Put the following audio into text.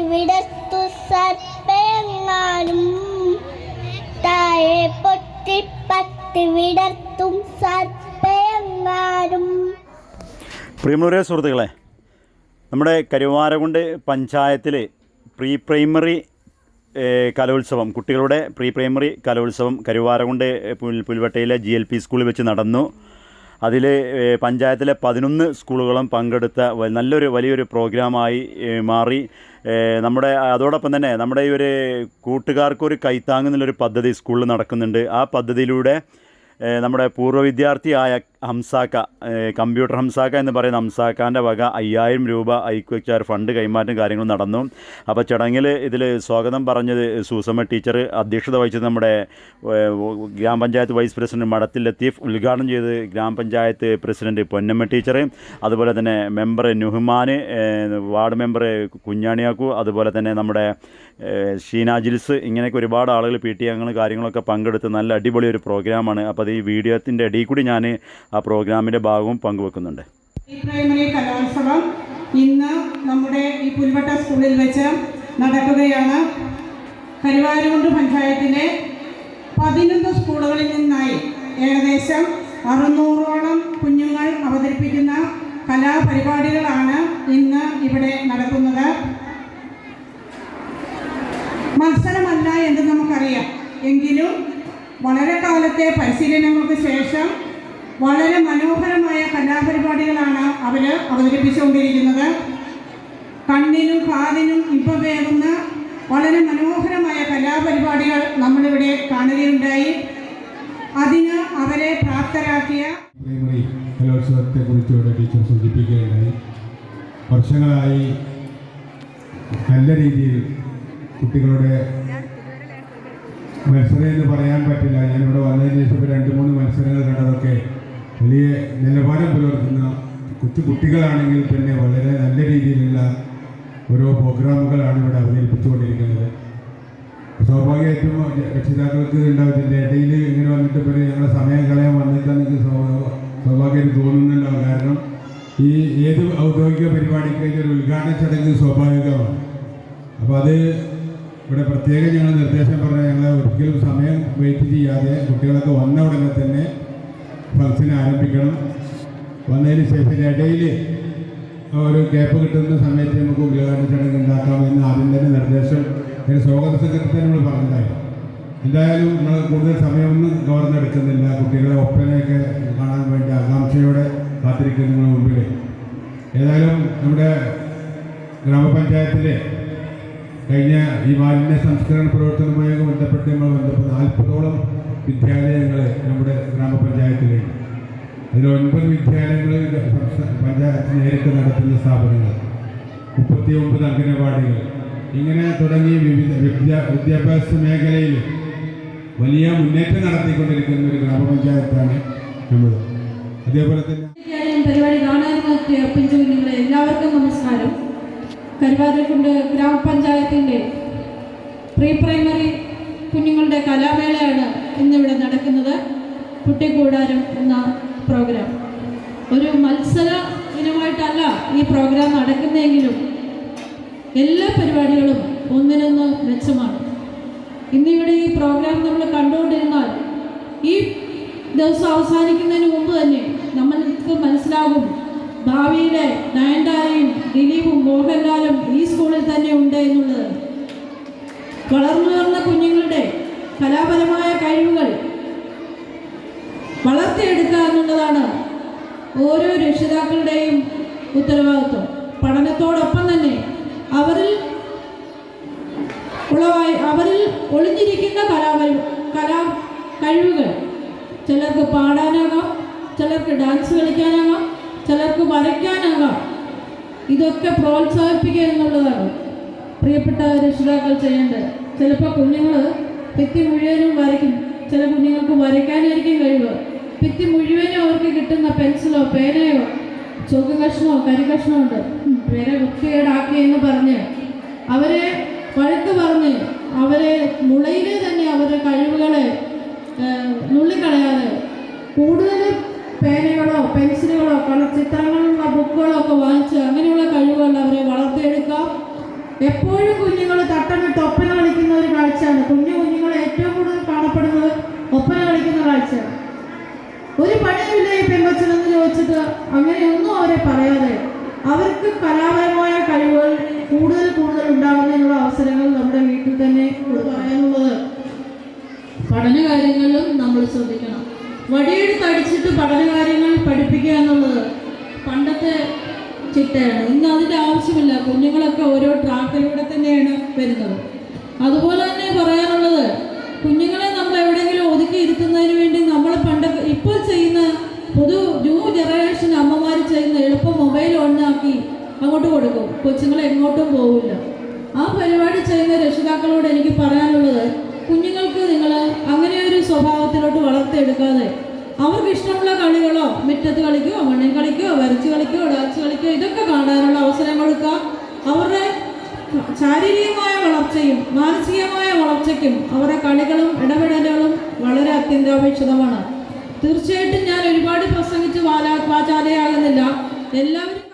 ഇവിടത്തു സർപ്പങ്ങാനും തായെ പൊട്ടി പത്തി വിടർത്തും സർപ്പെങ്ങാനും. പ്രിയമുള്ള സുഹൃത്തുക്കളെ നമ്മുടെ കരുവാരകുണ്ട് പഞ്ചായത്തിൽ പ്രീ പ്രൈമറി കലോത്സവം കുട്ടികളുടെ പ്രീ പ്രൈമറി കലോത്സവം കരുവാരകുണ്ട് പുൽ പുൽവട്ടയിലെ ജി എൽ പി സ്കൂളിൽ വെച്ച് നടന്നു. അതിൽ പഞ്ചായത്തിലെ പതിനൊന്ന് സ്കൂളുകളും പങ്കെടുത്ത നല്ലൊരു വലിയൊരു പ്രോഗ്രാമായി മാറി. നമ്മുടെ അതോടൊപ്പം തന്നെ നമ്മുടെ ഈ ഒരു കൂട്ടുകാർക്കൊരു കൈത്താങ് പദ്ധതി സ്കൂളിൽ നടക്കുന്നുണ്ട്. ആ പദ്ധതിയിലൂടെ നമ്മുടെ പൂർവ വിദ്യാർത്ഥിയായ ഹംസാക്ക കമ്പ്യൂട്ടർ ഹംസാക്ക എന്ന് പറയുന്ന ഹംസാക്കാന്റെ വക അയ്യായിരം രൂപ ഐക്വച്ചാർ ഫണ്ട് കൈമാറ്റം കാര്യങ്ങളും നടന്നു. അപ്പോൾ ചടങ്ങിൽ ഇതിൽ സ്വാഗതം പറഞ്ഞത് സൂസമ്മ ടീച്ചർ അധ്യക്ഷത വഹിച്ചത് നമ്മുടെ ഗ്രാമപഞ്ചായത്ത് വൈസ് പ്രസിഡന്റ് മടത്തിൽ ലത്തീഫ് ഉദ്ഘാടനം ചെയ്ത് ഗ്രാമപഞ്ചായത്ത് പ്രസിഡന്റ് പൊന്നമ്മ ടീച്ചർ അതുപോലെ തന്നെ മെമ്പർ നുഹ്മാൻ വാർഡ് മെമ്പർ കുഞ്ഞാണിയാക്കു അതുപോലെ തന്നെ നമ്മുടെ ഷീനാജിൽസ് ഷീന ജിൽസ് ഇങ്ങനെയൊക്കെ ഒരുപാട് ആളുകൾ പി ടി അംഗങ്ങൾ കാര്യങ്ങളൊക്കെ പങ്കെടുത്ത് നല്ല അടിപൊളി ഒരു പ്രോഗ്രാമാണ്. അപ്പോൾ അത് ഈ വീഡിയോത്തിന്റെ ഇടയിൽ കൂടി ഞാൻ ആ പ്രോഗ്രാമിന്റെ ഭാഗവും പങ്കുവെക്കുന്നുണ്ട്. പ്രൈമറി കലോത്സവം ഇന്ന് നമ്മുടെ ഈ പുൽവട്ട സ്കൂളിൽ വെച്ച് നടക്കുകയാണ്. കരുവാരുകുണ്ട് പഞ്ചായത്തിലെ പതിനൊന്ന് സ്കൂളുകളിൽ നിന്നായി ഏകദേശം അറുന്നൂറോളം കുഞ്ഞുങ്ങൾ അവതരിപ്പിക്കുന്ന കലാപരിപാടികളാണ് ഇന്ന് ഇവിടെ നടക്കുന്നത്. മത്സരമല്ല എന്ന് നമുക്കറിയാം. എങ്കിലും വളരെ കാലത്തെ പരിശീലനങ്ങൾക്ക് ശേഷം വളരെ മനോഹരമായ കലാപരിപാടികളാണ് അവർ അവതരിപ്പിച്ചുകൊണ്ടിരിക്കുന്നത്. കണ്ണിനും കാതിനും ഇമ്പമേകുന്ന വളരെ മനോഹരമായ കലാപരിപാടികൾ നമ്മളിവിടെ കാണുകയുണ്ടായി. അതിന് അവരെ പ്രാപ്തരാക്കിയ പ്രൈമറി കലോത്സവത്തെ കുറിച്ച് ഇവിടെ ടീച്ചർ സൂചിപ്പിക്കുകയുണ്ടായി. വർഷങ്ങളായി നല്ല രീതിയിൽ കുട്ടികളുടെ മത്സരം എന്ന് പറയാൻ പറ്റില്ല. ഞാനിവിടെ വന്നതിന് ശേഷം രണ്ട് മൂന്ന് മത്സരങ്ങൾ കണ്ടതൊക്കെ വലിയ നിലവാരം പുലർത്തുന്ന കൊച്ചു കുട്ടികളാണെങ്കിൽ തന്നെ വളരെ നല്ല രീതിയിലുള്ള ഓരോ പ്രോഗ്രാമുകളാണ് ഇവിടെ അവതരിപ്പിച്ചുകൊണ്ടിരിക്കുന്നത്. സ്വാഭാവികമായിട്ടും രക്ഷിതാക്കൾക്ക് ഉണ്ടാവത്തില്ല. ഇടയിൽ ഇങ്ങനെ വന്നിട്ട് പിന്നെ ഞങ്ങളുടെ സമയം കളയാൻ വന്നിട്ടാണ് എനിക്ക് സ്വാ- സ്വാഭാവികമായിട്ട് തോന്നുന്നുണ്ടാവും. കാരണം ഈ ഏത് ഔദ്യോഗിക പരിപാടിക്ക് ഒരു ഉദ്ഘാടന ചടങ്ങ് സ്വാഭാവികമാണ്. അപ്പോൾ അത് ഇവിടെ പ്രത്യേകം ഞങ്ങൾ നിർദ്ദേശം പറഞ്ഞാൽ ഞങ്ങൾ ഒരിക്കലും സമയം വെയിറ്റ് ചെയ്യാതെ കുട്ടികളൊക്കെ വന്ന ഉടനെ തന്നെ ഫംഗ്ഷൻ ആരംഭിക്കണം. വന്നതിന് ശേഷം ഇടയിൽ ഒരു ഗ്യാപ്പ് കിട്ടുന്ന സമയത്ത് നമുക്ക് ഉദ്ഘാടന ചടങ്ങ് ഉണ്ടാക്കാമെന്ന് ആദ്യം തന്നെ നിർദ്ദേശം എന്റെ സ്വാഗത സെക്രട്ടറി നമ്മൾ പറഞ്ഞതായി. എന്തായാലും നമ്മൾ കൂടുതൽ സമയമൊന്നും ഗവർണർ എടുക്കുന്നില്ല. കുട്ടികളെ ഒപ്പനയൊക്കെ കാണാൻ വേണ്ടി ആകാംക്ഷയോടെ കാത്തിരിക്കുന്ന നിങ്ങളുടെ മുമ്പിൽ ഏതായാലും നമ്മുടെ ഗ്രാമപഞ്ചായത്തിലെ കഴിഞ്ഞ ഈ മാലിന്യ സംസ്കരണ പ്രവർത്തനവുമായി ബന്ധപ്പെട്ട് നമ്മൾ ബന്ധപ്പെട്ട് നാൽപ്പതോളം വിദ്യാലയങ്ങൾ നമ്മുടെ ഗ്രാമപഞ്ചായത്തിലുണ്ട് അതിൽ ഒൻപത് വിദ്യാലയങ്ങൾ പഞ്ചായത്ത് നേരിട്ട് നടത്തുന്ന സ്ഥാപനങ്ങൾ മുപ്പത്തി ഒമ്പത് അംഗനവാടികൾ ഇങ്ങനെ തുടങ്ങി വിവിധ വിദ്യാ വിദ്യാഭ്യാസ മേഖലയിൽ വലിയ മുന്നേറ്റം നടത്തിക്കൊണ്ടിരിക്കുന്ന ഒരു ഗ്രാമപഞ്ചായത്താണ് നമ്മൾ അതേപോലെ തന്നെ പരിപാടി കുഞ്ഞുങ്ങളെ എല്ലാവർക്കും നമസ്കാരം. കരുവാരക്കുണ്ട് ഗ്രാമപഞ്ചായത്തിന്റെ പ്രീ പ്രൈമറി കുഞ്ഞുങ്ങളുടെ കലാമേളയാണ് ഇന്നിവിടെ നടക്കുന്നത് കുട്ടിക്കൂടാരം എന്ന പ്രോഗ്രാം ഒരു മത്സര ഇനമായിട്ടല്ല ഈ പ്രോഗ്രാം നടക്കുന്നതെങ്കിലും എല്ലാ പരിപാടികളും ഒന്നിനൊന്ന് മെച്ചമാണ്. ഇന്നിവിടെ ഈ പ്രോഗ്രാം നമ്മൾ കണ്ടുകൊണ്ടിരുന്നാൽ ഈ ദിവസം അവസാനിക്കുന്നതിന് മുമ്പ് തന്നെ നമ്മൾക്ക് മനസ്സിലാകും ഭാവിയിലെ നയൻതാരയും ദിലീപും മോഹൻലാലും ഈ സ്കൂളിൽ തന്നെ ഉണ്ട് എന്നുള്ളത് വളർന്നു വരുന്ന കുഞ്ഞുങ്ങളുടെ കലാപരമായ കഴിവുകൾ വളർത്തിയെടുക്കുക എന്നുള്ളതാണ് ഓരോ രക്ഷിതാക്കളുടെയും ഉത്തരവാദിത്വം. പഠനത്തോടൊപ്പം തന്നെ അവരിൽ ഉളവായി അവരിൽ ഒളിഞ്ഞിരിക്കുന്ന കലാപരി കലാ കഴിവുകൾ. ചിലർക്ക് പാടാനാകാം ചിലർക്ക് ഡാൻസ് കളിക്കാനാകാം ചിലർക്ക് വരയ്ക്കാനാകാം. ഇതൊക്കെ പ്രോത്സാഹിപ്പിക്കുക എന്നുള്ളതാണ് പ്രിയപ്പെട്ട രക്ഷിതാക്കൾ ചെയ്യേണ്ടത്. ചിലപ്പോൾ കുഞ്ഞുങ്ങൾ ഭിത്തി മുഴുവനും വരയ്ക്കും. ചില കുഞ്ഞുങ്ങൾക്ക് വരയ്ക്കാനായിരിക്കും കഴിവ്. ഭിത്തി മുഴുവനും അവർക്ക് കിട്ടുന്ന പെൻസിലോ പേനയോ ചുവക്ക് കഷ്ണമോ കരി കഷ്ണമോ ഉണ്ട്. ഉം, വൃത്തികേടാക്കി എന്ന് പറഞ്ഞ് അവരെ വഴക്ക് പറഞ്ഞ് അവരെ മുളയിലെ തന്നെ അവരുടെ കഴിവുകളെ നുള്ളിക്കളയാതെ കൂടുതൽ പേനകളോ പെൻസിലുകളോ കളർ ചിത്രങ്ങളുള്ള ബുക്കുകളോ ഒക്കെ വാങ്ങിച്ച് അങ്ങനെയുള്ള കഴിവുകൾ അവരെ വളർത്തിയെടുക്കാം എപ്പോഴും കുഞ്ഞുങ്ങൾ തട്ടമിട്ട് ഒപ്പന കളിക്കുന്ന ഒരു കാഴ്ചയാണ്. കുഞ്ഞു കുഞ്ഞുങ്ങൾ ഏറ്റവും കൂടുതൽ കാണപ്പെടുന്നത് ഒപ്പന കളിക്കുന്ന കാഴ്ചയാണ്. ഒരു പണിയുമില്ല ഈ പെൺകൊച്ചിനെന്ന് ചോദിച്ചിട്ട് അങ്ങനെയൊന്നും അവരെ പറയാതെ അവർക്ക് കലാപരമായ കഴിവുകൾ കൂടുതൽ കൂടുതൽ ഉണ്ടാകുന്നതിനുള്ള അവസരങ്ങൾ നമ്മുടെ വീട്ടിൽ തന്നെ പറയാനുള്ളത് പഠന കാര്യങ്ങളിലും നമ്മൾ ശ്രദ്ധിക്കണം. വടിയെടുത്ത് അടിച്ചിട്ട് പഠന കാര്യങ്ങൾ പഠിപ്പിക്കുക എന്നുള്ളത് പണ്ടത്തെ ചിട്ടയാണ്. ഇന്ന് അതിന്റെ ആവശ്യമില്ല. കുഞ്ഞുങ്ങളൊക്കെ ഓരോ ട്രാക്കിലൂടെ തന്നെയാണ് വരുന്നത്. അതുപോലെ തന്നെ പറയാനുള്ളത് കുഞ്ഞുങ്ങളെ നമ്മൾ എവിടെയെങ്കിലും ഒതുക്കി ഇരുത്തുന്നതിന് വേണ്ടി നമ്മൾ പുതു ന്യൂ ജനറേഷൻ അമ്മമാർ ചെയ്യുന്ന എളുപ്പം മൊബൈൽ ഓണാക്കി അങ്ങോട്ട് കൊടുക്കും. കൊച്ചുങ്ങൾ എങ്ങോട്ടും പോവില്ല. ആ പരിപാടി ചെയ്യുന്ന രക്ഷിതാക്കളോട് എനിക്ക് പറയാനുള്ളത് കുഞ്ഞുങ്ങൾക്ക് നിങ്ങൾ അങ്ങനെ ഒരു സ്വഭാവത്തിലോട്ട് വളർത്തിയെടുക്കാതെ അവർക്ക് ഇഷ്ടമുള്ള കളികളോ മുറ്റത്ത് കളിക്കോ മണ്ണിൽ കളിക്കോ വരച്ച് കളിക്കോ ഡാൻസ് കളിക്കോ ഇതൊക്കെ കാണാനുള്ള അവസരം കൊടുക്കുക. അവരുടെ ശാരീരികമായ വളർച്ചയും മാനസികമായ വളർച്ചയ്ക്കും അവരുടെ കളികളും ഇടപെടലുകളും വളരെ അത്യന്താപേക്ഷിതമാണ്. തീർച്ചയായിട്ടും ഞാൻ ഒരുപാട് പ്രസംഗിച്ച് വാചാലയാകുന്നില്ല. എല്ലാവരും